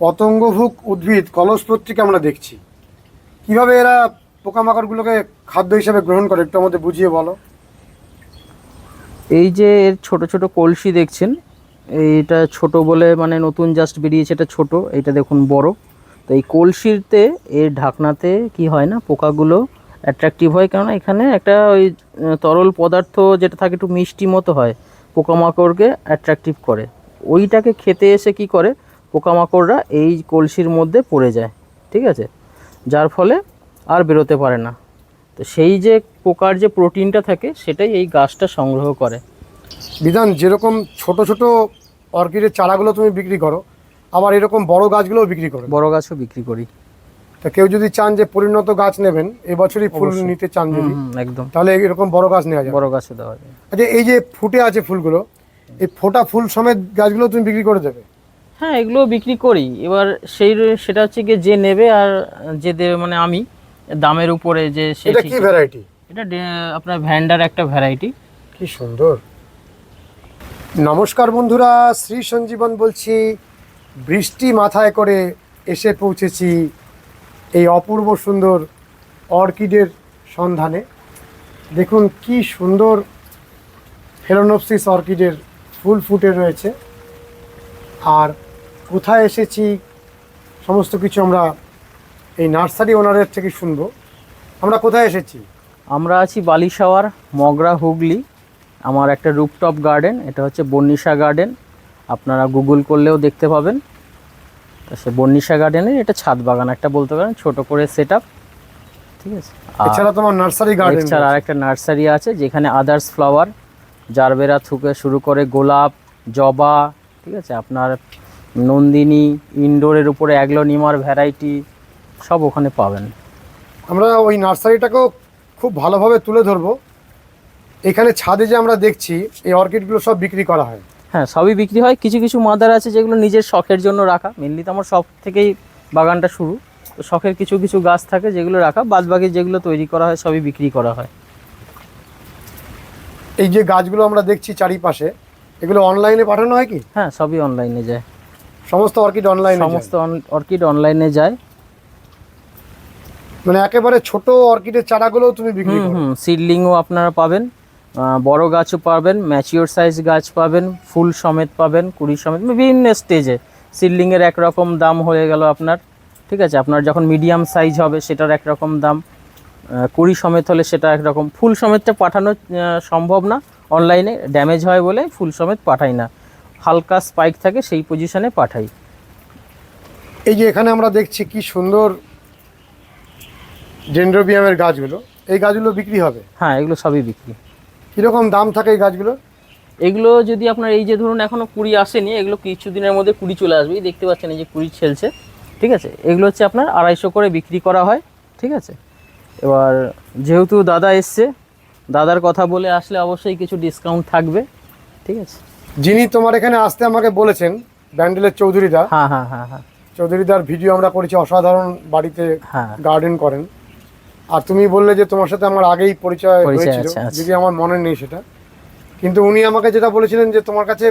পতঙ্গভুক উদ্ভিদ, কলসপত্রীকে আমরা দেখছি। কীভাবে এরা পোকামাকড়গুলোকে খাদ্য হিসেবে গ্রহণ করে, একটু আমাদের বুঝিয়ে বলো। এই যে এর ছোট ছোট কলসি দেখছেন, এইটা ছোট বলে মানে নতুন জাস্ট বেরিয়েছে, এটা ছোট এটা দেখুন বড়। তো এই কলসিতে, এর ঢাকনাতে কি হয় না, পোকাগুলো অ্যাট্রাকটিভ হয়, কেননা এখানে একটা ওই তরল পদার্থ যেটা থাকে একটু মিষ্টি মতো হয়, পোকামাকড়কে অ্যাট্রাকটিভ করে। ওইটাকে খেতে এসে কি করে পোকামাকড়রা এই কলসির মধ্যে পড়ে যায় ঠিক আছে? যার ফলে আর বেরোতে পারে না। তো সেই যে পোকার যে প্রোটিনটা থাকে সেটাই এই গাছটা সংগ্রহ করে। বিধান যেরকম ছোট ছোট অর্কিডের চারাগুলো তুমি বিক্রি করো আবার এরকম বড় গাছগুলোও বিক্রি করো। বড় গাছও বিক্রি করি। তা কেউ যদি চান যে পরিণত গাছ নেবেন এবছরই ফুল নিতে চান যদি একদম। তাহলে এরকম বড় গাছ নেওয়া যায় বড় গাছও দেওয়া যায় আচ্ছা এই যে ফুটে আছে ফুলগুলো এই ফোটা ফুল সমেত গাছগুলো তুমি বিক্রি করে দেবে? হ্যাঁ এগুলো বিক্রি করি। এবার সেই সেটা হচ্ছে গিয়ে যে নেবে আর যে দেবে মানে আমি দামের উপরে যে সে এটা কি ভ্যারাইটি এটা আপনার ভ্যান্ডার একটা ভ্যারাইটি কি সুন্দর। নমস্কার বন্ধুরা শ্রী সঞ্জীবন বলছি। বৃষ্টি মাথায় করে এসে পৌঁছেছি এই অপূর্ব সুন্দর অর্কিডের সন্ধানে। দেখুন কি সুন্দর ফেলোনপসিস অর্কিডের ফুল ফুটে রয়েছে। আর কোথায় এসেছি সমস্ত কিছু আমরা এই নার্সারি ওনারের থেকে শুনব। আমরা কোথায় এসেছি? আমরা আছি বালিশাওয়ার মগরা হুগলি আমার একটা রুপটপ গার্ডেন এটা হচ্ছে বর্নিশা গার্ডেন। আপনারা গুগল করলেও দেখতে পাবেন। সে বর্নিশা গার্ডেনের এটা ছাদ বাগান একটা বলতে পারেন ছোট করে সেট আপ ঠিক আছে? এছাড়া তোমার নার্সারি গার্ডেন এছাড়া আরেকটা নার্সারি আছে যেখানে আদার্স ফ্লাওয়ার জারবেরা থুকে শুরু করে গোলাপ জবা ঠিক আছে? আপনার নন্দিনী ইনডোরের উপরে অ্যাগ্লোনিমার ভ্যারাইটি সব ওখানে পাবেন। আমরা ওই নার্সারিটাকেও খুব ভালোভাবে তুলে ধরবো। এখানে ছাদে যে আমরা দেখছি এই অর্কিডগুলো সব বিক্রি করা হয়। হ্যাঁ সবই বিক্রি হয়। কিছু কিছু মাদার আছে যেগুলো নিজের শখের জন্য রাখা। মেনলি তো আমার শখ থেকেই বাগানটা শুরু। তো শখের কিছু কিছু গাছ থাকে যেগুলো রাখা। বাদবাকি যেগুলো তৈরি করা হয় সবই বিক্রি করা হয়। এই যে গাছগুলো আমরা দেখছি চারিপাশে এগুলো অনলাইনে পাঠানো হয় কি? হ্যাঁ সবই অনলাইনে যায়। সমস্ত অর্কিড অনলাইনে সমস্ত অর্কিড অনলাইনে যায়। মানে একেবারে ছোট অর্কিডের চারাগুলোও তুমি বিক্রি হুম করো? হুম সিডলিংও আপনারা পাবেন বড় গাছও পাবেন ম্যাচিওর সাইজ গাছ পাবেন ফুল সমেত পাবেন কুড়ি সমেত বিভিন্ন স্টেজে সিডলিংয়ের একরকম দাম হয়ে গেল আপনার ঠিক আছে? আপনার যখন মিডিয়াম সাইজ হবে সেটার একরকম দাম। কুড়ি সমেত হলে সেটা একরকম। ফুল সমেতটা পাঠানো সম্ভব না। অনলাইনে ড্যামেজ হয় বলে ফুল সমেত পাঠাই না। হালকা স্পাইক থাকে সেই পজিশনে পাঠাই। এই যে এখানে আমরা দেখছি কি সুন্দর ডেন্ড্রোবিয়ামের গাছগুলো। এই গাছগুলো বিক্রি হবে? হ্যাঁ এগুলো সবই বিক্রি। কীরকম দাম থাকে এই গাছগুলো? এগুলো যদি আপনার এই যে ধরুন এখনও কুড়ি আসেনি এগুলো কিছুদিনের মধ্যে কুড়ি চলে আসবে। দেখতে পাচ্ছেন এই যে কুড়ি ছেলছে ঠিক আছে? এগুলো হচ্ছে আপনার আড়াইশো করে বিক্রি করা হয় ঠিক আছে? এবার যেহেতু দাদা এসছে দাদার কথা বলে আসলে অবশ্যই কিছু ডিসকাউন্ট থাকবে ঠিক আছে? যিনি তোমার এখানে আসতে আমাকে বলেছেন ব্যান্ডেলের চৌধুরীদা। হ্যাঁ হ্যাঁ হ্যাঁ হ্যাঁ। চৌধুরীদার ভিডিও আমরা করেছি অসাধারণ বাড়িতে হ্যাঁ। গার্ডেন করেন। আর তুমি বললে যে তোমার সাথে আমার আগেই পরিচয় হয়েছিল। যদি আমার মনে নেই সেটা। কিন্তু উনি আমাকে যেটা বলেছিলেন যে তোমার কাছে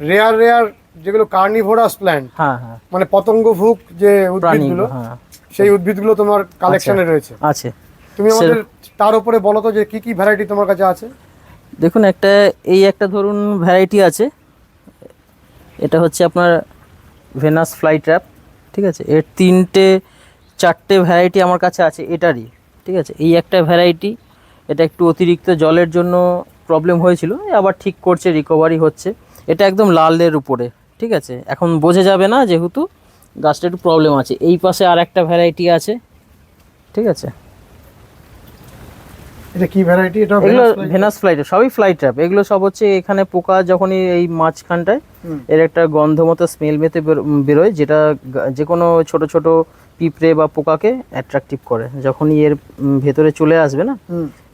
রেয়ার রেয়ার যেগুলো কার্নিভোরাস প্ল্যান্ট হ্যাঁ মানে পতঙ্গভুক যে উদ্ভিদগুলো সেই উদ্ভিদগুলো তোমার কালেকশনে রয়েছে। আছে। তুমি আমাদের তার উপরে বলো তো যে কি কি ভ্যারাইটি তোমার কাছে আছে? দেখুন, একটা, এই একটা ধরুন ভ্যারাইটি আছে। এটা হচ্ছে আপনার ভেনাস ফ্লাই ট্র্যাপ ঠিক আছে? এর তিনটে, চারটে ভ্যারাইটি আমার কাছে আছে এটারই, ঠিক আছে? এই একটা ভ্যারাইটি এটা একটু অতিরিক্ত জলের জন্য প্রবলেম হয়েছিল আবার ঠিক করছে রিকভারি হচ্ছে। এটা একদম লালের উপরে, ঠিক আছে? এখন বোঝা যাবে না, যেহেতু গাছটা একটু প্রবলেম আছে। এই পাশে আর একটা ভ্যারাইটি আছে, ঠিক আছে? এটা কি ভ্যারাইটি এটা এগুলো ভেনাস ফ্লাই সবই ফ্লাই ট্র্যাপ এগুলো সব হচ্ছে এখানে পোকা যখনই এই মাঝখানটায় এর একটা গন্ধ মতো স্মেল মেতে বেরোয় যেটা যে কোনো ছোট ছোট পিঁপড়ে বা পোকাকে অ্যাট্রাকটিভ করে। যখনই এর ভেতরে চলে আসবে না।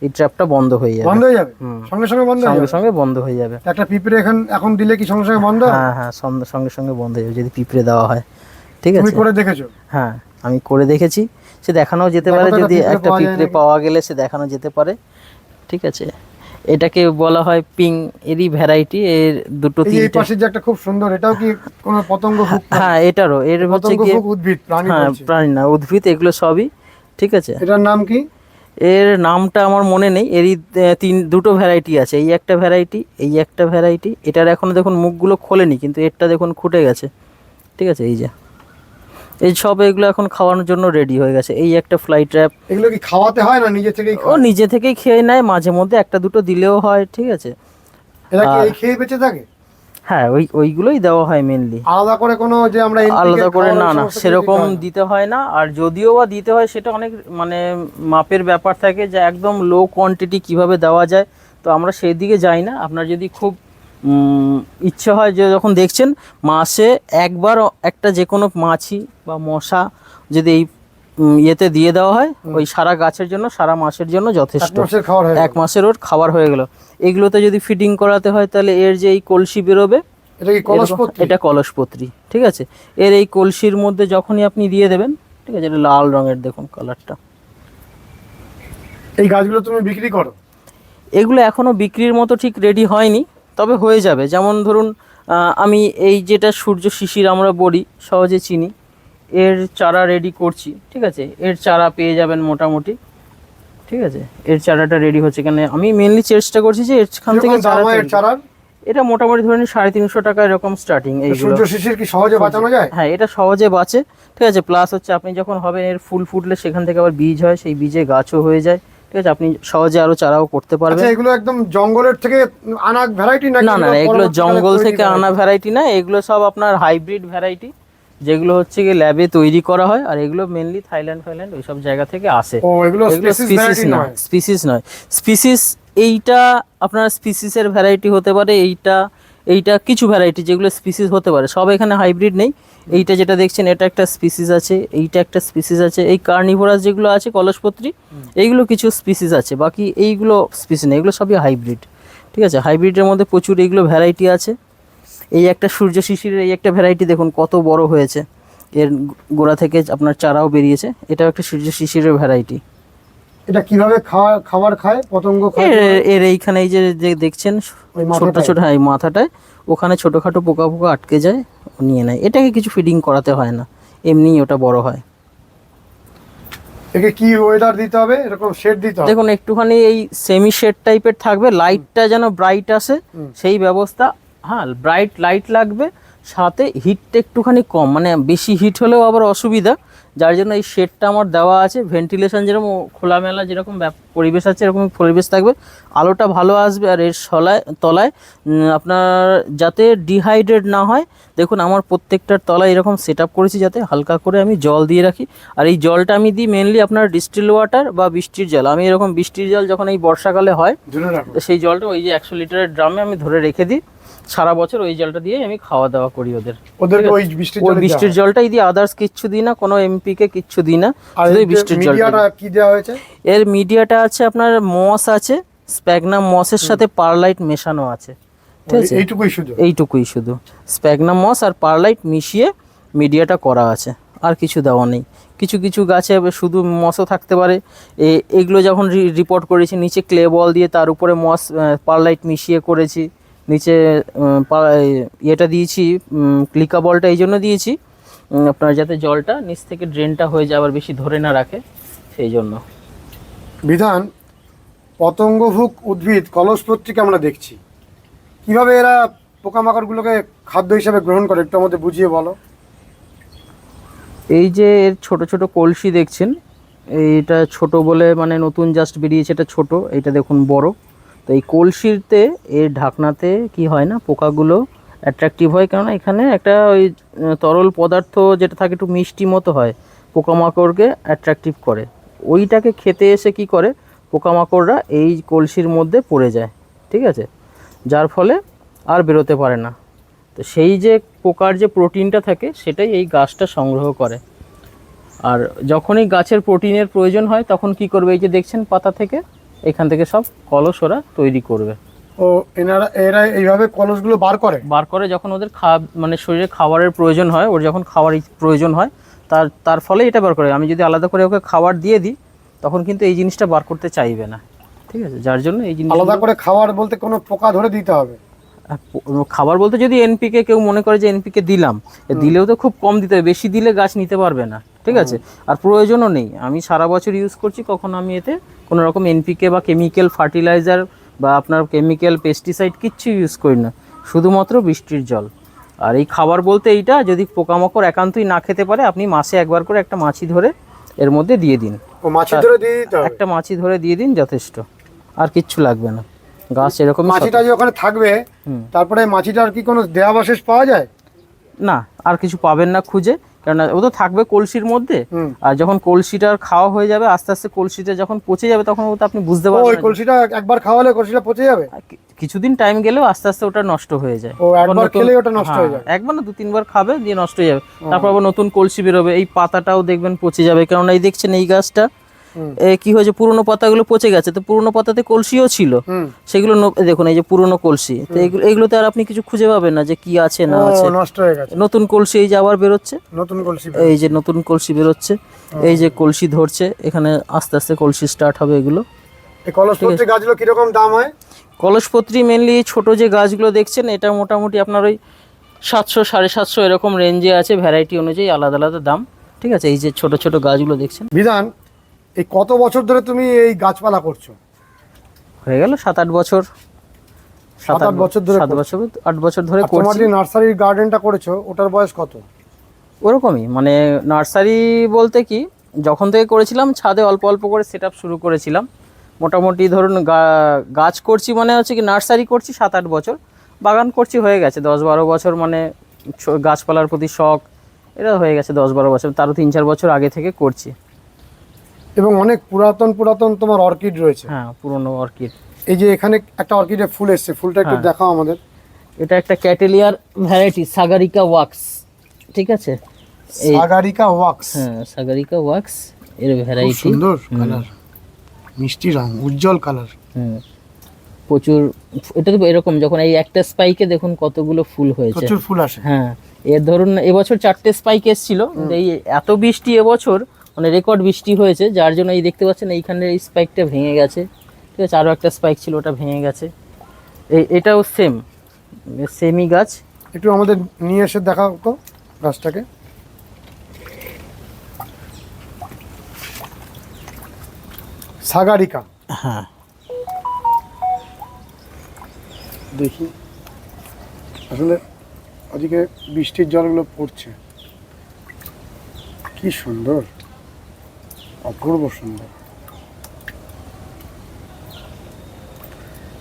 এই ট্র্যাপটা বন্ধ হয়ে যাবে। বন্ধ হয়ে যাবে? সঙ্গে সঙ্গে বন্ধ হয়ে সঙ্গে যাবে? সঙ্গে বন্ধ হয়ে যাবে। একটা পিঁপড়ে এখন এখন দিলে কি সঙ্গে সঙ্গে বন্ধ? হ্যাঁ হ্যাঁ সঙ্গে সঙ্গে বন্ধ হয়ে যাবে যদি পিঁপড়ে দেওয়া হয়। ঠিক তুমি আছে? করে দেখেছ? হ্যাঁ আমি করে দেখেছি। সে দেখানো যেতে পারে যদি একটা পিঁপড়ে পাওয়া গেলে সে দেখানো যেতে পারে। ঠিক আছে? এটাকে বলা হয় পিং এরই ভ্যারাইটি এর দুটো যে এই পাশে যে একটা খুব সুন্দর এটাও কি কোনো পতঙ্গ হ্যাঁ এটারও। এর হচ্ছে ফুক উদ্ভিদ প্রাণী হ্যাঁ প্রাণী না উদ্ভিদ এগুলো সবই। ঠিক আছে? এটার নাম কি? এর নামটা আমার মনে নেই। এরই তিন দুটো ভ্যারাইটি আছে। এই একটা ভ্যারাইটি এই একটা ভ্যারাইটি এটার এখনও দেখুন মুখগুলো খোলেনি কিন্তু এরটা দেখুন খুঁটে গেছে। ঠিক আছে? এই যে। এই সব এগুলো এখন খাওয়ানোর জন্য রেডি হয়ে গেছে। এই একটা ফ্লাই ট্র্যাপ এগুলো কি খাওয়াতে হয় না নিজে থেকেই ও নিজে থেকেই খেয়ে নেয় মাঝে মধ্যে একটা দুটো দিলেও হয় ঠিক আছে? এরা কি এই খেয়ে বেঁচে থাকে? হ্যাঁ ওই ওইগুলোই দেওয়া হয় মেনলি আলাদা করে কোনো যে আমরা আলাদা করে না না সেরকম দিতে হয়? না? আর যদিও বা দিতে হয় সেটা অনেক মানে মাপের ব্যাপার থাকে যে একদম লো কোয়ান্টিটি কীভাবে দেওয়া যায়। তো আমরা সেই দিকে যাই না। আপনার যদি খুব ইচ্ছে হয় যে যখন দেখছেন মাসে একবার একটা যে কোনো মাছি বা মশা যদি এই ইয়েতে দিয়ে দেওয়া হয় ওই সারা গাছের জন্য সারা মাসের জন্য যথেষ্ট। এক মাসের ওর খাবার হয়ে গেল। এগুলোতে যদি ফিডিং করাতে হয় তাহলে এর যে এই কলসি বেরোবে এটা কলসপত্রী ঠিক আছে? এর এই কলসির মধ্যে যখনই আপনি দিয়ে দেবেন ঠিক আছে এটা লাল রঙের দেখুন কালারটা এই গাছগুলো তুমি বিক্রি করো? এগুলো এখনও বিক্রির মতো ঠিক রেডি হয়নি। তবে হয়ে যাবে। যেমন ধরুন আমি এই যেটা সূর্য শিশির আমরা বলি সহজে চিনি এর চারা রেডি করছি ঠিক আছে? এর চারা পেয়ে যাবেন মোটামুটি ঠিক আছে? এর চারাটা রেডি হচ্ছে কেন? আমি মেনলি চেষ্টা করছি যে এখান থেকে চারা এটা মোটামুটি ধরে নিন সাড়ে তিনশো টাকা এরকম স্টার্টিং এই সূর্য শিশির কি সহজে বাঁচানো যায়? হ্যাঁ এটা সহজে বাঁচে ঠিক আছে? প্লাস হচ্ছে আপনি যখন হবেন এর ফুল ফুটলে সেখান থেকে আবার বীজ হয় সেই বীজে গাছও হয়ে যায় ঠিক আছে? আপনি সহজে আরও চারাও করতে পারবেন। আচ্ছা এগুলো একদম জঙ্গলের থেকে আনা ভ্যারাইটি নাকি না না এগুলো জঙ্গল থেকে আনা ভ্যারাইটি না এগুলো সব আপনার হাইব্রিড ভ্যারাইটি যেগুলো হচ্ছে গিয়ে ল্যাবে তৈরি করা হয় আর এগুলো মেনলি থাইল্যান্ড ফাইল্যান্ড ওইসব জায়গা থেকে আসে। ও এগুলো স্পিসিস নয়? স্পিসিস নয়। স্পিসিস এইটা আপনার স্পিসিসের ভ্যারাইটি হতে পারে এইটা এইটা কিছু ভ্যারাইটি যেগুলো স্পিসিস হতে পারে, সব এখানে হাইব্রিড নেই। এইটা যেটা দেখছেন, এটা একটা স্পিসিস আছে, এইটা একটা স্পিসিস আছে, এই কার্নিভোরাস যেগুলো আছে, কলসপত্রী, এইগুলো কিছু স্পিসিস আছে, বাকি এইগুলো স্পিসিস নেই, এগুলো সবই হাইব্রিড ঠিক আছে? হাইব্রিডের মধ্যে প্রচুর এইগুলো ভ্যারাইটি আছে। এই একটা সূর্য শিশিরের এই একটা ভ্যারাইটি দেখুন, কত বড় হয়েছে। এর গোড়া থেকে আপনার চারাও বেরিয়েছে, এটাও একটা সূর্য শিশিরের ভ্যারাইটি এটা কীভাবে খাওয়া খাবার খায় পতঙ্গ খায়? এর এইখানে এই যে দেখছেন ছোট ছোট হ্যাঁ মাথাটায়। ওখানে ছোটোখাটো পোকা পোকা আটকে যায় ও নিয়ে নেয়। এটাকে কিছু ফিডিং করাতে হয় না। এমনিই ওটা বড় হয়। একে কি ওয়েদার দিতে হবে? এরকম শেড দিতে হবে? দেখুন একটুখানি এই সেমি শেড টাইপের থাকবে। লাইটটা যেন ব্রাইট আসে সেই ব্যবস্থা হ্যাঁ ব্রাইট লাইট লাগবে। সাথে হিটটা একটুখানি কম মানে বেশি হিট হলেও আবার অসুবিধা। যার জন্য এই শেডটা আমার দেওয়া আছে। ভেন্টিলেশন যেরকম খোলামেলা যেরকম পরিবেশ আছে এরকম পরিবেশ থাকবে। আলোটা ভালো আসবে আর এর সলায় তলায় আপনার যাতে ডিহাইড্রেট না হয় দেখুন আমার প্রত্যেকটার তলায় এরকম সেট আপ করেছি যাতে হালকা করে আমি জল দিয়ে রাখি। আর এই জলটা আমি দিই মেনলি আপনার ডিস্টিল ওয়াটার বা বৃষ্টির জল। আমি এরকম বৃষ্টির জল যখন এই বর্ষাকালে হয় সেই জলটা ওই যে একশো লিটারের ড্রামে আমি ধরে রেখে দিই। সারা বছর ওই জলটা দিয়ে আমি খাওয়া দাওয়া করি ওদের। ওদেরকে ওই বৃষ্টির জলে বৃষ্টির জলটাই দিই আদার্স কিচ্ছু দিই না কোনো এমপি কে কিচ্ছু দিই না শুধু বৃষ্টির জলটা মিডিয়াটা কি দেওয়া হয়েছে? এর মিডিয়াটা আছে আপনার মস আছে স্প্যাগনাম মসের সাথে পারলাইট মেশানো আছে। ঠিক আছে? এইটুকুই শুধু? এইটুকুই শুধু। স্প্যাগনাম মস আর পারলাইট মিশিয়ে মিডিয়াটা করা আছে আর কিছু দেওয়া নেই। কিছু কিছু গাছে শুধু মশও থাকতে পারে। এ- এগুলো যখন রিপোর্ট করেছি নিচে ক্লে বল দিয়ে তার উপরে মস পারলাইট মিশিয়ে করেছি। নিচে ইয়েটা দিয়েছি ক্লিকা বলটা এই জন্য দিয়েছি। আপনার যাতে জলটা নিচ থেকে ড্রেনটা হয়ে যায় আবার বেশি ধরে না রাখে সেই জন্য। বিধান পতঙ্গভুক উদ্ভিদ কলস পত্রিকা আমরা দেখছি। কীভাবে এরা পোকামাকড়গুলোকে খাদ্য হিসাবে গ্রহণ করে একটু আমাদের বুঝিয়ে বলো। এই যে এর ছোট ছোট কলসি দেখছেন এইটা ছোট বলে মানে নতুন জাস্ট বেরিয়েছে এটা ছোট এইটা দেখুন বড়। তো এই কলসিতে, এর ঢাকনাতে কি হয় না, পোকাগুলো অ্যাট্রাকটিভ হয়? কেননা এখানে একটা ওই তরল পদার্থ যেটা থাকে একটু মিষ্টি মতো হয়, পোকামাকড়কে অ্যাট্রাকটিভ করে। ওইটাকে খেতে এসে কি করে? পোকামাকড়রা এই কলসির মধ্যে পড়ে যায়, ঠিক আছে? যার ফলে আর বেরোতে পারে না। তো সেই যে পোকার যে প্রোটিনটা থাকে, সেটাই এই গাছটা সংগ্রহ করে। আর যখনই গাছের প্রোটিনের প্রয়োজন হয়, তখন কি করবে? এই যে দেখছেন পাতা থেকে? এখান থেকে সব কলস ওরা তৈরি করবে। ও এনারা এরা এইভাবে কলসগুলো বার করে? বার করে যখন ওদের খা মানে শরীরে খাবারের প্রয়োজন হয় ওর যখন খাবার প্রয়োজন হয় তার তার ফলে এটা বার করে। আমি যদি আলাদা করে ওকে খাবার দিয়ে দিই তখন কিন্তু এই জিনিসটা বার করতে চাইবে না। ঠিক আছে? যার জন্য এই জিনিস আলাদা করে খাবার বলতে কোনো পোকা ধরে দিতে হবে? খাবার বলতে যদি এনপিকে কেউ মনে করে যে এনপিকে দিলাম দিলেও তো খুব কম দিতে হবে বেশি দিলে গাছ নিতে পারবে না। ঠিক আছে? আর প্রয়োজনও নেই। আমি সারা বছর ইউজ করছি কখনো আমি এতে কোনো রকম এনপিকে বা কেমিক্যাল ফার্টিলাইজার বা আপনার কেমিক্যাল পেস্টিসাইড কিচ্ছু ইউজ করি না। শুধুমাত্র বৃষ্টির জল। আর এই খাবার বলতে এইটা যদি পোকামাকড় একান্তই না খেতে পারে আপনি মাসে একবার করে একটা মাছি ধরে এর মধ্যে দিয়ে দিন। মাছি ধরে দিয়ে দিতে একটা মাছি ধরে দিয়ে দিন যথেষ্ট। আর কিচ্ছু লাগবে না। গাছ এরকম মাছিটা যে ওখানে থাকবে। তারপরে মাছিটার কি কোনো দেহাবশেষ পাওয়া যায়? না আর কিছু পাবেন না খুঁজে। কেননা ও তো থাকবে কলসির মধ্যে। আর যখন কলসিটার খাওয়া হয়ে যাবে আস্তে আস্তে কলসিটা যখন পচে যাবে তখন ও তো আপনি বুঝতে পারবেন ওই কলসিটা একবার খাওয়ালে কলসিটা পচে যাবে? কিছুদিন টাইম গেলেও আস্তে আস্তে ওটা নষ্ট হয়ে যায়। ও একবার খেলে ওটা নষ্ট হয়ে হ্যাঁ, যায় একবার না দু তিনবার খাবে দিয়ে নষ্ট হয়ে যাবে। তারপর আবার নতুন কলসি বেরোবে এই পাতাটাও দেখবেন পচে যাবে। কারণ এই দেখছেন এই গাছটা কি হয়েছে পুরোনো পাতাগুলো পচে গেছে তো পুরোনো পাতাতে কলসিও ছিল। সেগুলো দেখুন এই যে পুরোনো কলসি তো এইগুলো এগুলোতে আর আপনি কিছু খুঁজে পাবেন না যে কি আছে না আছে। নষ্ট হয়ে গেছে। নতুন কলসি এই যে আবার বেরোচ্ছে। নতুন কলসি এই যে নতুন কলসি বেরোচ্ছে। এই যে কলসি ধরছে এখানে আস্তে আস্তে কলসি স্টার্ট হবে এগুলো। কলসপত্রী গাছগুলো কীরকম দাম হয়? কলসপত্রী মেনলি ছোট যে গাছগুলো দেখছেন এটা মোটামুটি আপনার ওই সাতশো সাড়ে সাতশো এরকম রেঞ্জে আছে ভ্যারাইটি অনুযায়ী আলাদা আলাদা দাম। ঠিক আছে এই যে ছোট ছোট গাছগুলো দেখছেন। বিধান এই কত বছর ধরে তুমি এই গাছপালা করছ? হয়ে গেল সাত আট বছর। সাত আট বছর ধরে সাত বছর আট বছর ধরে তোমার যে নার্সারির গার্ডেনটা করেছ ওটার বয়স কত? ওরকমই মানে নার্সারি বলতে কি যখন থেকে করেছিলাম ছাদে অল্প অল্প করে সেট শুরু করেছিলাম। মোটামুটি ধরুন গাছ করছি মানে হচ্ছে কি নার্সারি করছি সাত আট বছর। বাগান করছি হয়ে গেছে দশ বারো বছর মানে গাছপালার প্রতি শখ এটা হয়ে গেছে দশ বারো বছর তারও তিন চার বছর আগে থেকে করছি। এবং অনেক পুরাতন পুরাতন তোমার অর্কিড রয়েছে। হ্যাঁ পুরনো অর্কিড। এই যে এখানে একটা অর্কিডের ফুল এসছে ফুলটা একটু হ্যাঁ। দেখাও আমাদের। এটা একটা ক্যাটেলিয়ার ভ্যারাইটি সাগারিকা ওয়াক্স ঠিক আছে? সাগারিকা ওয়াক্স। হ্যাঁ সাগারিকা ওয়াক্স এর ভ্যারাইটি। সুন্দর কালার মিষ্টি রং উজ্জ্বল কালার। হুম প্রচুর এটা তো এরকম যখন এই একটা স্পাইকে দেখুন কতগুলো ফুল হয়েছে। প্রচুর ফুল আসে। হ্যাঁ এর ধরুন এবছর চারটে স্পাইক এসেছিল এই এত বৃষ্টি এবছর মানে রেকর্ড বৃষ্টি হয়েছে যার জন্য এই দেখতে পাচ্ছেন এইখানে এই স্পাইকটা ভেঙে গেছে। ঠিক আছে আরও একটা স্পাইক ছিল ওটা ভেঙে গেছে। এই এটাও সেম সেমই গাছ। একটু আমাদের নিয়ে এসে দেখাও তো গাছটাকে। সাগারিকা। হ্যাঁ। দেখি। আসলে ওদিকে বৃষ্টির জলগুলো পড়ছে। কি সুন্দর। অপূর্ব সুন্দর।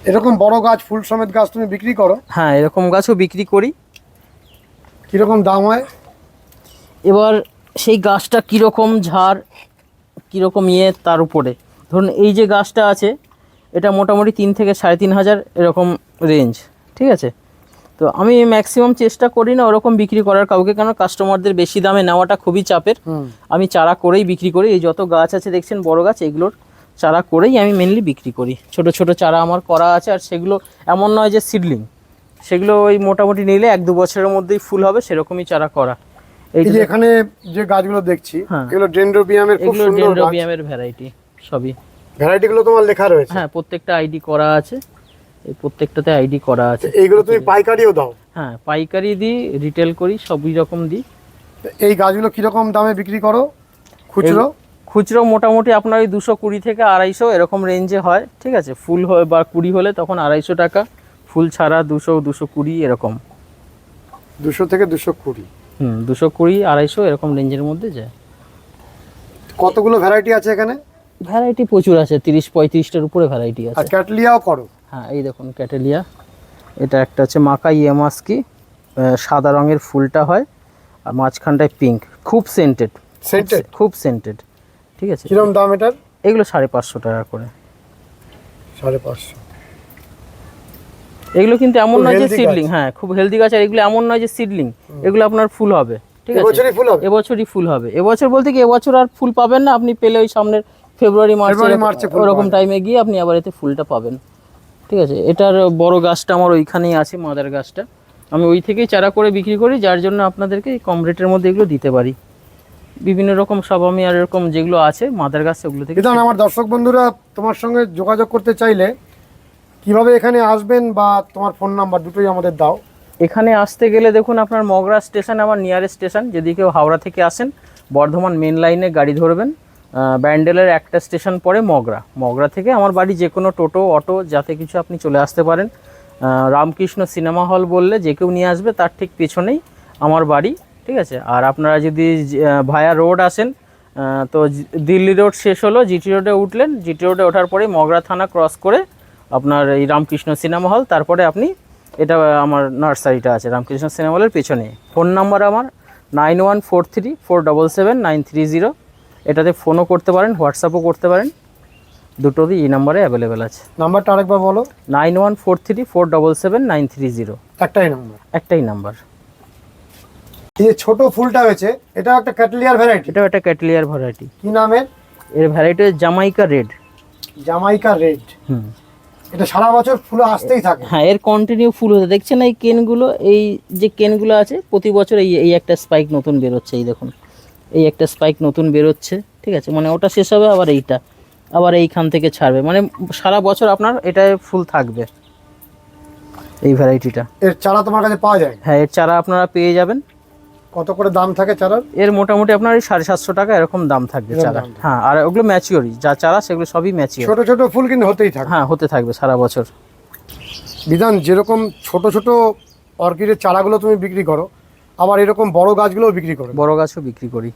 এরকম বড় গাছ ফুল সমেত গাছ তুমি বিক্রি করো? হ্যাঁ এরকম গাছও বিক্রি করি। কীরকম দাম হয়? এবার সেই গাছটা কীরকম ঝাড় কীরকম ইয়ে তার উপরে। ধরুন এই যে গাছটা আছে এটা মোটামুটি তিন থেকে সাড়ে তিন হাজার এরকম রেঞ্জ ঠিক আছে? তো আমি ম্যাক্সিমাম চেষ্টা করি না ওরকম বিক্রি করার। কাউকে কেন? কাস্টমারদের বেশি দামে নেওয়াটা খুবই চাপের। আমি চারা করেই বিক্রি করি। এই যত গাছ আছে দেখছেন বড় গাছ এগুলোর চারা করেই আমি মেনলি বিক্রি করি। ছোট ছোট চারা আমার করা আছে আর সেগুলো এমন নয় যে সিডলিং সেগুলো ওই মোটামুটি নিলে এক দু বছরের মধ্যেই ফুল হবে সেরকমই চারা করা। এই এই যে এখানে যে গাছগুলো দেখছি হ্যাঁ। এগুলো ডেন্ড্রোবিয়ামের খুব সুন্দর ডেন্ড্রোবিয়ামের ভ্যারাইটি সবই। ভ্যারাইটিগুলো তোমার লেখা রয়েছে? হ্যাঁ প্রত্যেকটা আইডি করা আছে। এই প্রত্যেকটাতে আইডি করা আছে। এইগুলো তুমি পাইকারিও দাও। হ্যাঁ পাইকারি দিই রিটেল করি সবই রকম দিই। এই গাছগুলো কীরকম দামে বিক্রি করো? খুচরো? খুচরো মোটামুটি আপনার ওই দুশো কুড়ি থেকে আড়াইশো এরকম রেঞ্জে হয় ঠিক আছে? ফুল হয় বা কুড়ি হলে তখন আড়াইশো টাকা ফুল ছাড়া দুশো দুশো কুড়ি এরকম। দুশো থেকে দুশো কুড়ি। হুম দুশো কুড়ি আড়াইশো এরকম রেঞ্জের মধ্যে যায়। কতগুলো ভ্যারাইটি আছে এখানে? ভ্যারাইটি প্রচুর আছে তিরিশ পঁয়ত্রিশটার উপরে ভ্যারাইটি আছে। ক্যাটলিয়াও করো। হ্যাঁ এই দেখুন ক্যাটেলিয়া। এটা একটা হচ্ছে মাকা ইয়েমাস্কি সাদা রঙের ফুলটা হয় আর মাঝখানটায় পিঙ্ক খুব সেন্টেড সেন্টেড খুব সেন্টেড ঠিক আছে? কিরম দাম এটার? এগুলো সাড়ে পাঁচশো টাকা করে। সাড়ে পাঁচশো। এগুলো কিন্তু এমন নয় যে সিডলিং হ্যাঁ খুব হেলদি গাছ আর এগুলো এমন নয় যে সিডলিং এগুলো আপনার ফুল হবে। ঠিক আছে? এবছরই ফুল হবে? এবছরই ফুল হবে। এবছর বলতে কি এবছর আর ফুল পাবেন না আপনি পেলে ওই সামনের ফেব্রুয়ারি মার্চ মার্চে ওরকম টাইমে গিয়ে আপনি আবার এতে ফুলটা পাবেন। ঠিক আছে? এটার বড় গাছটা আমার ওইখানেই আছে মাদার গাছটা। আমি ওই থেকেই চারা করে বিক্রি করি যার জন্য আপনাদেরকে কম রেটের মধ্যে এগুলো দিতে পারি। বিভিন্ন রকম সব আমি আর এরকম যেগুলো আছে মাদার গাছ ওগুলো থেকে বিধান আমার দর্শক বন্ধুরা তোমার সঙ্গে যোগাযোগ করতে চাইলে কীভাবে এখানে আসবেন বা তোমার ফোন নাম্বার দুটোই আমাদের দাও। এখানে আসতে গেলে দেখুন আপনার মগরা স্টেশন আমার নিয়ারেস্ট স্টেশন যদি কেউ হাওড়া থেকে আসেন বর্ধমান মেন লাইনে গাড়ি ধরবেন। ব্যান্ডেলের একটা স্টেশন পরে মগরা। মগরা থেকে আমার বাড়ি যে কোনো টোটো, অটো, যাতে কিছু আপনি চলে আসতে পারেন। রামকৃষ্ণ সিনেমা হল বললে যে কেউ নিয়ে আসবে, তার ঠিক পেছনেই আমার বাড়ি, ঠিক আছে? আর আপনারা যদি ভায়া রোড আসেন তো দিল্লি রোড শেষ হলো, জিটি রোডে উঠলেন। জিটি রোডে ওঠার পরে মগরা থানা ক্রস করে আপনার এই রামকৃষ্ণ সিনেমা হল, তারপরে আপনি এটা, আমার নার্সারিটা আছে, রামকৃষ্ণ সিনেমা হলের পেছনে ফোন নাম্বার আমার nine one four three four double seven nine three zero. এটাতে ফোনও করতে পারেন হোয়াটসঅ্যাপও করতে পারেন। দুটোরই এই নাম্বারে অ্যাভেলেবেল আছে। নাম্বারটা আরেকবার বলো। Nine one four three four double seven nine three zero একটাই নাম্বার একটাই নাম্বার এই যে ছোট ফুলটা হয়েছে এটা একটা ক্যাটলিয়ার ভ্যারাইটি এটাও একটা ক্যাটলিয়ার ভ্যারাইটি কি নামের এর? Variety Jamaica red Jamaica red hmm. এটা সারা বছর ফুল আসতেই থাকে। হ্যাঁ এর কন্টিনিউ ফুল হতে দেখছেন এই কেনগুলো এই যে কেনগুলো আছে প্রতি বছর এই এই একটা স্পাইক নতুন বেরোচ্ছে এই দেখুন। এই একটা স্পাইক নতুন বেরোচ্ছে ঠিক আছে? মানে ওটা শেষ হবে আবার এইটা আবার এইখান থেকে ছাড়বে। মানে সারা বছর আপনার এটায় ফুল থাকবে এই ভ্যারাইটিটা এর চারা তোমার কাছে পাওয়া যায়? হ্যাঁ এর চারা আপনারা পেয়ে যাবেন। কত করে দাম থাকে চারার? এর মোটামুটি আপনার এই সাড়ে সাতশো টাকা এরকম দাম থাকবে চারা। হ্যাঁ আর ওগুলো ম্যাচিওরই যা চারা সেগুলো সবই ম্যাচিওর ছোট ছোট ফুল কিন্তু হতেই থাকে। হ্যাঁ হতে থাকবে সারা বছর। বিধান যেরকম ছোট ছোট অর্কিডের চারাগুলো তুমি বিক্রি করো আবার এরকম বড় গাছগুলোও বিক্রি করো। বড় গাছও বিক্রি করি।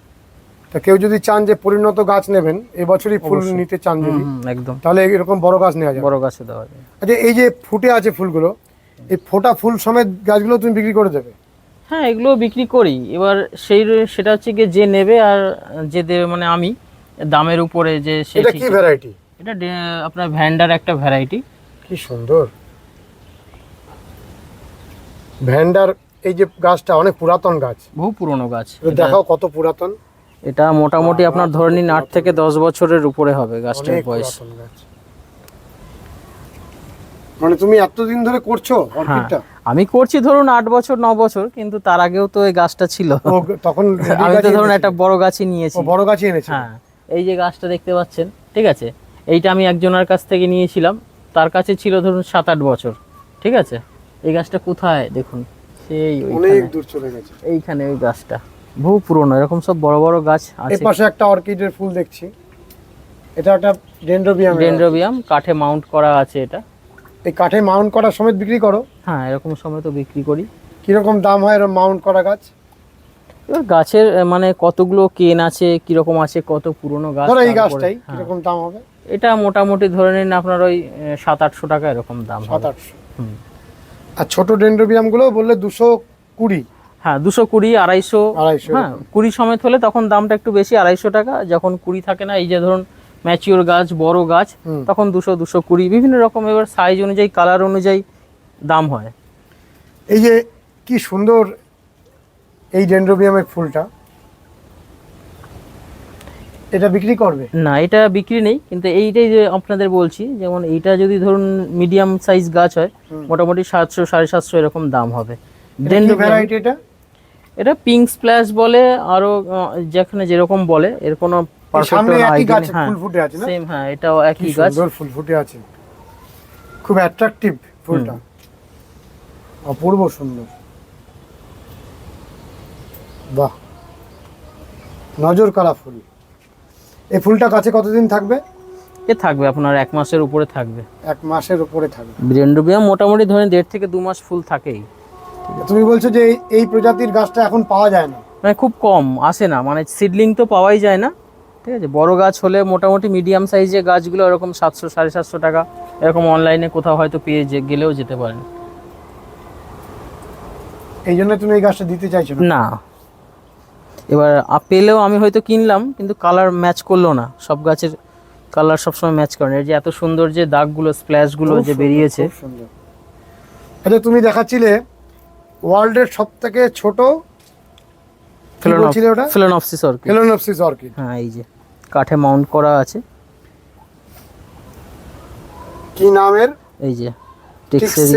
তা কেউ যদি চান যে পরিণত গাছ নেবেন এবছরই ফুল নিতে চান যদি একদম। তাহলে এরকম বড় গাছ নেওয়া যাবে। বড় গাছও দেওয়া যায় আচ্ছা এই যে ফুটে আছে ফুলগুলো এই ফোটা ফুল সমেত গাছগুলো তুমি বিক্রি করে দেবে? হ্যাঁ এগুলো বিক্রি করি। এবার সেই সেটা হচ্ছে গিয়ে যে নেবে আর যে দেবে মানে আমি দামের উপরে যে সে এটা কি ভ্যারাইটি এটা আপনার ভ্যান্ডার একটা ভ্যারাইটি কি সুন্দর। ভ্যান্ডার এই যে গাছটা অনেক পুরাতন গাছ। বহু পুরনো গাছ। দেখাও কত পুরাতন। এটা মোটামুটি আপনার ধরে নিন আট থেকে দশ বছরের উপরে হবে গাছটার বয়স। মানে তুমি এতদিন ধরে করছ হ্যাঁ অর্কিডটা? আমি করছি ধরুন আট বছর ন বছর কিন্তু তার আগেও তো এই গাছটা ছিল। তখন আমি তো ধরুন একটা বড় গাছই নিয়েছি। বড় গাছই এনেছে হ্যাঁ এই যে গাছটা দেখতে পাচ্ছেন ঠিক আছে? এইটা আমি একজনের কাছ থেকে নিয়েছিলাম। তার কাছে ছিল ধরুন সাত আট বছর ঠিক আছে? এই গাছটা কোথায়? দেখুন। সেই অনেক দূর চলে গেছে। এইখানে ওই গাছটা। বহু পুরনো এরকম সব বড় বড় গাছ আছে। পাশে একটা অর্কিডের ফুল দেখছি। এটা একটা ডেন্ড্রোবিয়াম। ডেন্ড্রোবিয়াম কাঠে মাউন্ট করা আছে এটা। এই কাঠে মাউন্ট করা সমেত বিক্রি করো। হ্যাঁ এরকম সময় তো বিক্রি করি। কীরকম দাম হয় এরকম মাউন্ট করা গাছ? এবার গাছের মানে কতগুলো কেন আছে কীরকম আছে কত পুরনো গাছ ধরো এই গাছটাই হ্যাঁ। কীরকম দাম হবে? এটা মোটামুটি ধরে নিন আপনার ওই সাত আটশো টাকা এরকম দাম সাত আটশো। হুম। আর ছোট ডেন্ড্রোবিয়ামগুলো বললে দুশো কুড়ি। হ্যাঁ দুশো কুড়ি আড়াইশো। আড়াইশো হ্যাঁ কুড়ি সমেত হলে তখন দামটা একটু বেশি আড়াইশো টাকা। যখন কুড়ি থাকে না এই যে ধরুন ম্যাচিওর গাছ বড় গাছ তখন দুশো দুশো কুড়ি বিভিন্ন রকম। এবার সাইজ অনুযায়ী কালার অনুযায়ী দাম হয়। এই যে কি সুন্দর এই ডেন্ড্রোবিয়ামের ফুলটা। এটা বিক্রি করবে? না এটা বিক্রি নেই কিন্তু এইটাই যে আপনাদের বলছি যেমন এইটা যদি ধরুন মিডিয়াম সাইজ গাছ হয় মোটামুটি সাতশো সাড়ে সাতশো এরকম দাম হবে। ভ্যারাইটি এটা? এটা পিঙ্ক স্প্ল্যাশ বলে আরও যেখানে যেরকম বলে এর কোনো সামনে একই গাছ হ্যাঁ ফুল ফুটে আছে না? সেম হ্যাঁ এটাও একই গাছ। সুন্দর ফুল ফুটে আছে। খুব অ্যাট্রাকটিভ ফুলটা। অপূর্ব সুন্দর। বাহ। নজর কাড়া ফুল। এই ফুলটা কাছে কতদিন থাকবে? এ থাকবে আপনার এক মাসের উপরে থাকবে। এক মাসের উপরে থাকবে। ব্রেন্ডোবিয়াম মোটামুটি ধরেন দেড় থেকে দু মাস ফুল থাকেই। তুমি বলছো যে এই- প্রজাতির গাছটা এখন পাওয়া যায় না। মানে খুব কম আসে না। মানে সিডলিং তো পাওয়াই যায় না। ঠিক আছে? বড় গাছ হলে মোটামুটি মিডিয়াম সাইজের গাছগুলো এরকম সাতশো সাড়ে সাতশো টাকা। এরকম অনলাইনে কোথাও হয়তো পেয়ে যে- গেলেও যেতে পারেন। এই জন্য তুমি এই গাছটা দিতে চাইছো না। এবার আ- পেলেও আমি হয়তো কিনলাম কিন্তু কালার ম্যাচ করল না। সব গাছের কালার সবসময় ম্যাচ করে না। এই যে এত সুন্দর যে দাগগুলো স্প্ল্যাশগুলো যে বেরিয়েছে। আচ্ছা তুমি দেখাচ্ছিলে ওয়ার্ল্ডের সব থেকে ছোট ফিলোনপসিস অর্কিড ফেলোনপসিস অর্কিড হ্যাঁ এই যে কাঠে মাউন্ট করা আছে। কি নামের? এই যে টেক্সেরি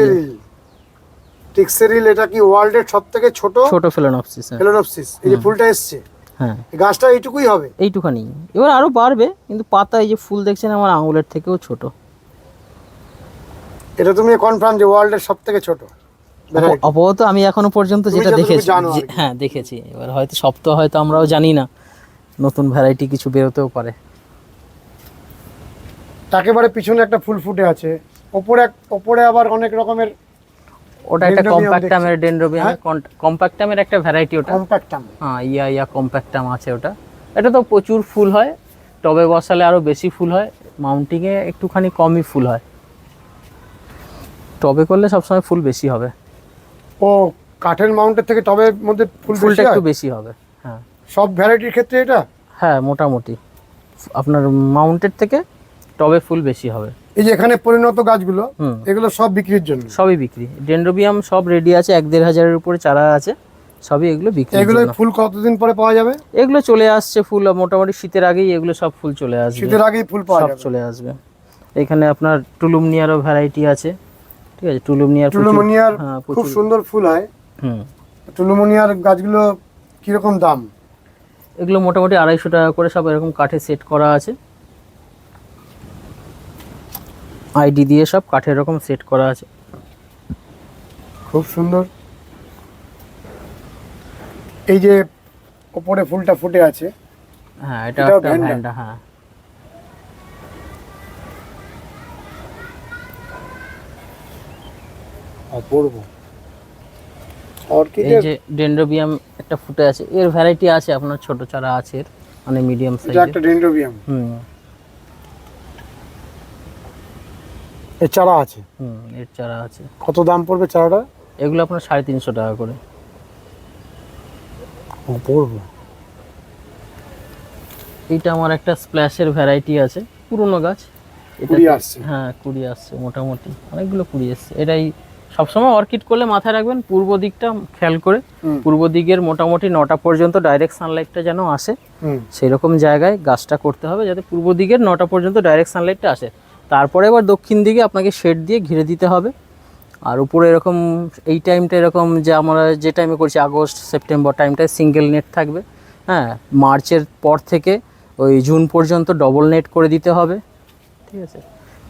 টিক্সেরিল এটা কি ওয়ার্ল্ডের সব থেকে ছোট? ছোট ফিলোনপসিস হ্যাঁ। ফেলোনপসিস এই যে ফুলটা এসছে। হ্যাঁ। গাছটা এইটুকুই হবে? এইটুখানি। এবার আরও বাড়বে কিন্তু পাতা এই যে ফুল দেখছেন আমার আঙুলের থেকেও ছোট। এটা তুমি কনফার্ম যে ওয়ার্ল্ডের সব থেকে ছোট। আপাতত আমি এখনও পর্যন্ত যেটা দেখেছি। আর। হ্যাঁ দেখেছি। এবার হয়তো সব তো হয়তো আমরাও জানি না। নতুন ভ্যারাইটি কিছু বেরোতেও পারে। একেবারে পিছনে একটা ফুল ফুটে আছে। ওপরে এক- ওপরে আবার অনেক রকমের ওটা একটা কম্প্যাক্টামের ডেন্ড্রোবিয়াম হ্যাঁ? কম্প্যাক্টামের একটা ভ্যারাইটি ওটা। কম্প্যাক্টাম হ্যাঁ ইয়া ইয়া কম্প্যাক্টাম আছে ওটা। এটা তো প্রচুর ফুল হয়। টবে বসালে আরও বেশি ফুল হয়। মাউন্টিংয়ে একটুখানি কমই ফুল হয়। টবে করলে সবসময় ফুল বেশি হবে। ও কাঠের মাউন্টের থেকে টবের মধ্যে ফুল ফুলটা একটু বেশি হবে হ্যাঁ। সব ভ্যারাইটির ক্ষেত্রে এটা? হ্যাঁ মোটামুটি। আপনার মাউন্টের থেকে টবে ফুল বেশি হবে। এই যে এখানে পরিণত গাছগুলো এগুলো সব বিক্রির জন্য? সবই বিক্রি। ডেন্ড্রোবিয়াম সব রেডি আছে এক দেড় হাজারের উপরে চারা আছে সবই এগুলো বিক্রি এগুলো ফুল কতদিন পরে পাওয়া যাবে? এগুলো চলে আসছে ফুল মোটামুটি শীতের আগেই এগুলো সব ফুল চলে আসবে। শীতের আগেই ফুল পাওয়া যাবে। চলে আসবে। এখানে আপনার টুলুমনিয়ারও ভ্যারাইটি আছে ঠিক আছে? টুলুমনিয়ার টুলুমনিয়ার হ্যাঁ খুব সুন্দর ফুল হয়। হুম। টুলুমনিয়ার গাছগুলো কীরকম দাম? এগুলো মোটামুটি আড়াইশো টাকা করে সব এরকম কাঠে সেট করা আছে। আইডি দিয়ে সব কাঠের এরকম সেট করা আছে। খুব সুন্দর। এই যে ওপরে ফুলটা ফুটে আছে হ্যাঁ এটা একটা ভ্যান্ডা। হ্যাঁ। অপূর্ব। এই অর্কিডের যে ডেন্ড্রোবিয়াম একটা ফুটে আছে। এর ভ্যারাইটি আছে আপনার ছোট চারা আছে মানে মিডিয়াম এটা সাইজের একটা ডেন্ড্রোবিয়াম। হুম। এর চারা আছে? হুম এর চারা আছে। কত দাম পড়বে চারাটা? এগুলো আপনার সাড়ে তিনশো টাকা করে। অপূর্ব এইটা আমার একটা স্প্ল্যাশের ভ্যারাইটি আছে পুরনো গাছ। এটা কুড়ি আসছে। হ্যাঁ কুড়ি আসছে মোটামুটি। অনেকগুলো কুড়ি এসছে। এটাই সবসময় অর্কিড করলে মাথায় রাখবেন পূর্ব দিকটা খেয়াল করে। পূর্ব দিকের মোটামুটি নটা পর্যন্ত ডাইরেক্ট সানলাইটটা যেন আসে হুম। সেই রকম জায়গায় গাছটা করতে হবে যাতে পূর্ব দিকের নটা পর্যন্ত ডাইরেক্ট সানলাইটটা আসে। তারপরে এবার দক্ষিণ দিকে আপনাকে শেড দিয়ে ঘিরে দিতে হবে। আর উপরে এরকম, এই টাইমটা এরকম যে আমরা যে টাইমে করছি, আগস্ট, সেপ্টেম্বর টাইমটায় সিঙ্গেল নেট থাকবে। হ্যাঁ মার্চের পর থেকে ওই জুন পর্যন্ত ডবল নেট করে দিতে হবে। ঠিক আছে?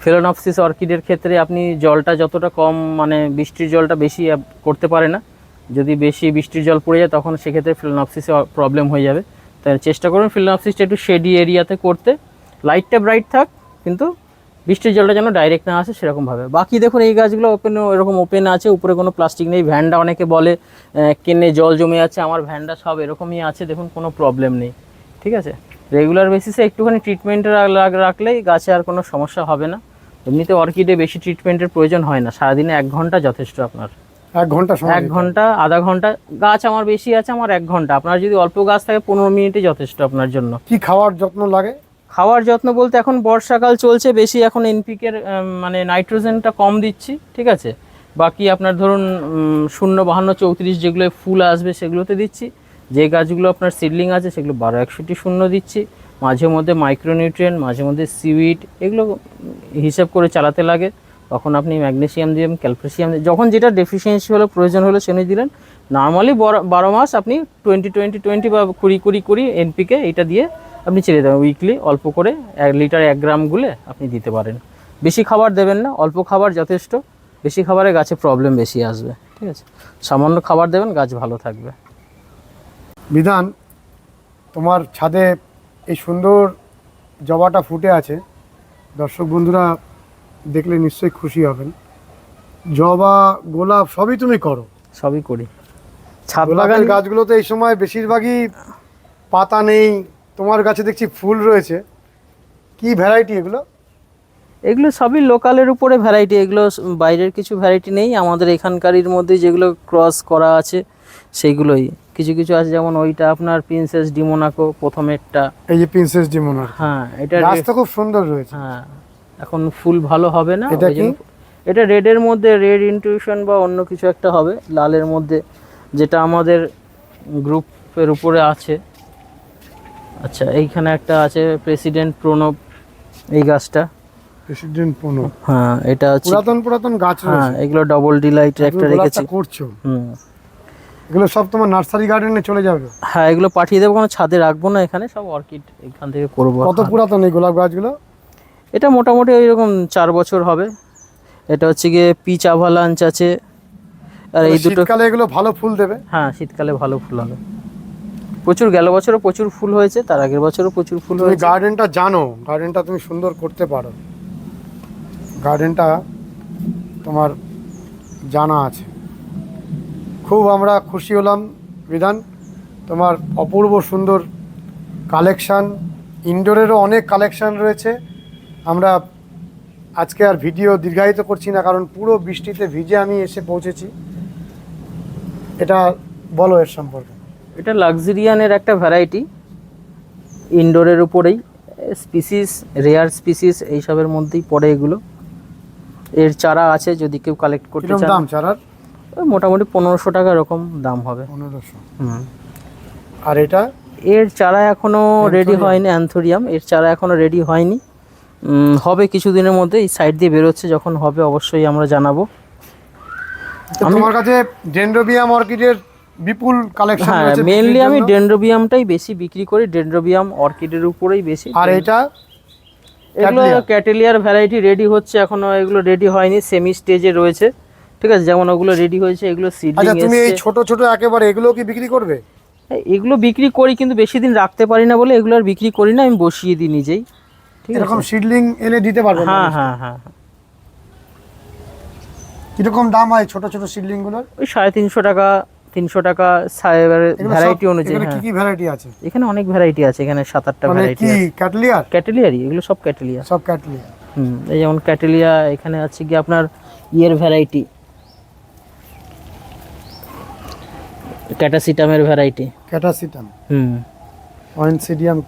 ফেলোনপসিস অর্কিডের ক্ষেত্রে আপনি জলটা যতটা কম মানে বৃষ্টির জলটা বেশি করতে পারে না। যদি বেশি বৃষ্টির জল পড়ে যায়, তখন সেক্ষেত্রে ফিলোনপসিসে প্রবলেম হয়ে যাবে। তাই চেষ্টা করুন ফিলোনপসিসটা একটু শেডি এরিয়াতে করতে। লাইটটা ব্রাইট থাক, কিন্তু বৃষ্টির জলটা যেন ডাইরেক্ট না আসে সেরকমভাবে। বাকি দেখুন এই গাছগুলো ওপেন এরকম ওপেন আছে উপরে কোনো প্লাস্টিক নেই। ভ্যানটা অনেকে বলে কেনে জল জমে আছে আমার ভ্যানটা সব এরকমই আছে দেখুন কোনো প্রবলেম নেই। ঠিক আছে? রেগুলার বেসিসে একটুখানি ট্রিটমেন্ট রাখলেই গাছে আর কোনো সমস্যা হবে না। এমনিতে অর্কিডে বেশি ট্রিটমেন্টের প্রয়োজন হয় না। সারাদিনে এক ঘণ্টা যথেষ্ট আপনার। এক ঘণ্টা এক ঘণ্টা আধা ঘণ্টা গাছ আমার বেশি আছে আমার এক ঘণ্টা। আপনার যদি অল্প গাছ থাকে পনেরো মিনিটে যথেষ্ট আপনার জন্য। কি খাওয়ার যত্ন লাগে? খাওয়ার যত্ন বলতে এখন বর্ষাকাল চলছে, বেশি এখন এনপিকের মানে নাইট্রোজেনটা কম দিচ্ছি, ঠিক আছে? বাকি আপনার ধরুন শূন্য বাহান্ন চৌত্রিশ যেগুলো ফুল আসবে সেগুলোতে দিচ্ছি। যে গাছগুলো আপনার সিডলিং আছে সেগুলো বারো একষট্টি শূন্য দিচ্ছি। মাঝে মধ্যে মাইক্রোনিউট্রিয়েন্ট মাঝে মধ্যে সিউইড এগুলো হিসাব করে চালাতে লাগে। তখন আপনি ম্যাগনেসিয়াম দিবেন ক্যালসিয়াম যখন যেটা ডেফিসিয়েন্সি হলো, প্রয়োজন হলো সেনে দিলেন। নর্মালি বারো মাস আপনি টোয়েন্টি টোয়েন্টি টোয়েন্টি বা কুড়ি কুড়ি কুড়ি এনপিকে এটা দিয়ে আপনি ছেড়ে দেবেন উইকলি অল্প করে এক লিটার এক গ্রাম গুলে আপনি দিতে পারেন। বেশি খাবার দেবেন না অল্প খাবার যথেষ্ট বেশি খাবারে গাছে প্রবলেম বেশি আসবে ঠিক আছে? সামান্য খাবার দেবেন গাছ ভালো থাকবে। বিধান তোমার ছাদে এই সুন্দর জবাটা ফুটে আছে দর্শক বন্ধুরা দেখলে নিশ্চয়ই খুশি হবেন। জবা গোলাপ সবই তুমি করো। সবই করি। ছাদ বাগান গাছগুলোতে এই সময় বেশিরভাগই পাতা নেই তোমার কাছে দেখছি ফুল রয়েছে। কি ভ্যারাইটি এগুলো? এগুলো সবই লোকালের উপরে ভ্যারাইটি এগুলো বাইরের কিছু ভ্যারাইটি নেই। আমাদের এখানকারির মধ্যে যেগুলো ক্রস করা আছে সেইগুলোই কিছু কিছু আছে যেমন ওইটা আপনার প্রিন্সেস ডিমোনাকো প্রথমেরটা। এই যে প্রিন্সেস ডিমোনার হ্যাঁ এটা রাস্তা খুব সুন্দর রয়েছে। হ্যাঁ এখন ফুল ভালো হবে না এটা কি? এটা রেডের মধ্যে রেড ইনটিউশন বা অন্য কিছু একটা হবে লালের মধ্যে যেটা আমাদের গ্রুপের উপরে আছে। আচ্ছা এইখানে একটা আছে প্রেসিডেন্ট প্রণব এই গাছটা। প্রেসিডেন্ট পুনো হ্যাঁ এটা হচ্ছে পুরাতন পুরাতন গাছ হ্যাঁ এগুলো ডবল ডিলাইটের তুমি একটা রেখেছি। করছ। হুম। এগুলো সব তোমার নার্সারি গার্ডেনে চলে যাবে? হ্যাঁ এগুলো পাঠিয়ে দেবো কোনো ছাদে রাখব না এখানে সব অর্কিড এখান থেকে করব। কত পুরাতন এই গোলাপ গাছগুলো? এটা মোটামুটি ওই রকম চার বছর হবে। এটা হচ্ছে গিয়ে পিচ আভালাঞ্চ আছে। আর এই দুটো শীতকালে এগুলো ভালো ফুল দেবে। হ্যাঁ শীতকালে ভালো ফুল হবে। প্রচুর গেল বছরও প্রচুর ফুল হয়েছে তার আগের বছরও প্রচুর ফুল তুমি হয়েছে। গার্ডেনটা জানো গার্ডেনটা তুমি সুন্দর করতে পারো। গার্ডেনটা তোমার জানা আছে। খুব আমরা খুশি হলাম বিধান। তোমার অপূর্ব সুন্দর কালেকশান ইনডোরেরও অনেক কালেকশান রয়েছে। আমরা আজকে আর ভিডিও দীর্ঘায়িত করছি না কারণ পুরো বৃষ্টিতে ভিজে আমি এসে পৌঁছেছি। এটা বলো এর সম্পর্কে। এটা লাক্সারিয়ানের একটা ভ্যারাইটি ইনডোরের উপরেই স্পিসিস রেয়ার স্পিসিস এইসবের মধ্যেই পড়ে এগুলো। এর চারা আছে যদি কেউ কালেক্ট করতে চান। দাম চারার? মোটামুটি পনেরোশো টাকা এরকম দাম হবে। পনেরোশো। হুম। আর এটা? এর চারা এখনও রেডি হয়নি অ্যান্থোরিয়াম এর চারা এখনও রেডি হয়নি। হবে কিছুদিনের মধ্যে এই সাইড দিয়ে বেরোচ্ছে যখন হবে অবশ্যই আমরা জানাব। তো তোমার কাছে ডেন্ড্রোবিয়াম অর্কিডের বিপুল কালেকশন হ্যাঁ রয়েছে বিক্রির আমি। ডেন্ড্রোবিয়ামটাই বেশি বিক্রি করি ডেন্ড্রোবিয়াম অর্কিডের উপরেই বেশি। আর এটা এগুলো ক্যাটেলিয়ার ভ্যারাইটি রেডি হচ্ছে এখনও এগুলো রেডি হয়নি সেমি স্টেজে রয়েছে। ঠিক আছে যেমন ওগুলো রেডি হয়েছে এগুলো সিডলিং আচ্ছা তুমি এই ছোট ছোট একেবারে এগুলো কি বিক্রি করবে? হ্যাঁ, এগুলো বিক্রি করি কিন্তু বেশি দিন রাখতে পারি না বলে এগুলো আর বিক্রি করি না আমি বসিয়ে দিই নিজেই। ঠিক আছে? এরকম সিডলিং এনে দিতে পারবে হ্যাঁ হ্যাঁ হ্যাঁ। কীরকম দাম হয় ছোট ছোট সিডলিংগুলোর? ওই সাড়ে তিনশো টাকা তিনশো টাকা ভ্যারাইটি অনুযায়ী কি হ্যাঁ। কি ভ্যারাইটি আছে? এখানে অনেক ভ্যারাইটি আছে এখানে সাত আটটা ভ্যারাইটি ক্যাটলিয়ার ক্যাটেলিয়ারই এগুলো সব ক্যাটেলিয়া সব ক্যাটলিয়ার হুম এই যেমন ক্যাটেলিয়া এখানে আছে কি আপনার ইয়ের ভ্যারাইটি ক্যাটাসিটামের ভ্যারাইটি ক্যাটাসিটাম হুম। অয়েনসিডিয়াম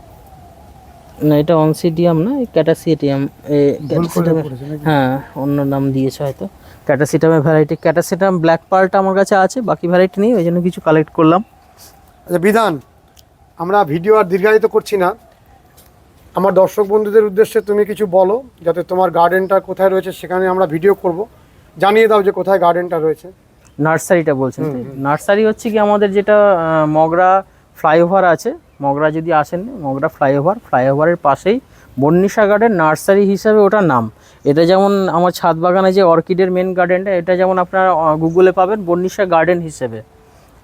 না এটা অনসিডিয়াম না ক্যাটাসিটিয়াম হ্যাঁ অন্য নাম দিয়েছে হয়তো। ক্যাটাসিটামের ভ্যারাইটি ক্যাটাসিটাম ব্ল্যাক পার্লটা আমার কাছে আছে বাকি ভ্যারাইটি নেই ওই জন্য কিছু কালেক্ট করলাম। আচ্ছা বিধান আমরা ভিডিও আর দীর্ঘায়িত করছি না। আমার দর্শক বন্ধুদের উদ্দেশ্যে তুমি কিছু বলো যাতে তোমার গার্ডেনটা কোথায় রয়েছে সেখানে আমরা ভিডিও করব। জানিয়ে দাও যে কোথায় গার্ডেনটা রয়েছে। নার্সারিটা বলছেন নার্সারি হচ্ছে কি আমাদের যেটা মগরা ফ্লাইওভার আছে মগরা যদি আসেন মগরা ফ্লাইওভার ফ্লাইওভারের পাশেই বন্নিশা গার্ডেন নার্সারি হিসাবে ওটার নাম। এটা যেমন আমার ছাদ বাগানে যে অর্কিডের মেন গার্ডেনটা এটা যেমন আপনারা গুগলে পাবেন বন্নিশা গার্ডেন হিসেবে।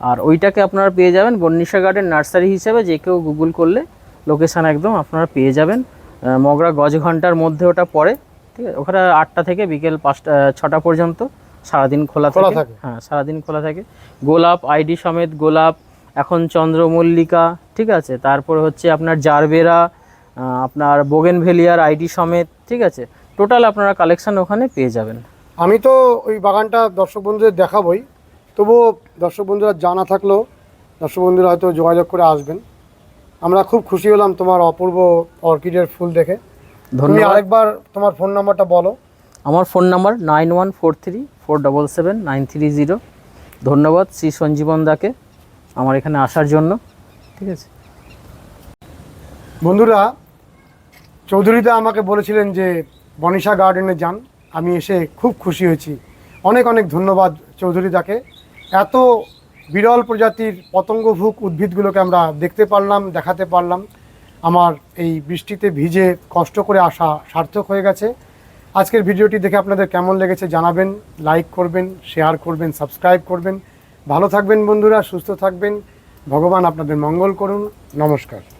আর ওইটাকে আপনারা পেয়ে যাবেন বন্নিশা গার্ডেন নার্সারি হিসেবে যে কেউ গুগল করলে লোকেশান একদম আপনারা পেয়ে যাবেন। মগরা গজ ঘণ্টার মধ্যে ওটা পড়ে ঠিক আছে? ওখানে আটটা থেকে বিকেল পাঁচটা ছটা পর্যন্ত সারাদিন খোলা থাকে। হ্যাঁ সারাদিন খোলা থাকে। গোলাপ আইডি সমেত গোলাপ এখন চন্দ্রমল্লিকা ঠিক আছে? তারপর হচ্ছে আপনার জারবেরা আপনার বোগেনভেলিয়ার আইডি সমেত ঠিক আছে? টোটাল আপনারা কালেকশন ওখানে পেয়ে যাবেন। আমি তো ওই বাগানটা দর্শক বন্ধুদের দেখাবই তবুও দর্শক বন্ধুরা জানা থাকলেও দর্শক বন্ধুরা হয়তো যোগাযোগ করে আসবেন। আমরা খুব খুশি হলাম তোমার অপূর্ব অর্কিডের ফুল দেখে। তুমি আরেকবার তোমার ফোন নাম্বারটা বলো। আমার phone number nine one four three four double seven nine three zero ধন্যবাদ শ্রী সঞ্জীবন দাকে আমার এখানে আসার জন্য ঠিক আছে? বন্ধুরা চৌধুরীদা আমাকে বলেছিলেন যে, বনিশা গার্ডেনে যান, আমি এসে খুব খুশি হয়েছি। অনেক অনেক ধন্যবাদ চৌধুরীদাকে। এত বিরল প্রজাতির পতঙ্গভুক উদ্ভিদগুলোকে আমরা দেখতে পারলাম, দেখাতে পারলাম। আমার এই বৃষ্টিতে ভিজে কষ্ট করে আসা সার্থক হয়ে গেছে। আজকের ভিডিওটি দেখে আপনাদের কেমন লেগেছে জানাবেন, লাইক করবেন, শেয়ার করবেন, সাবস্ক্রাইব করবেন। ভালো থাকবেন বন্ধুরা, সুস্থ থাকবেন। ভগবান আপনাদের মঙ্গল করুন। নমস্কার।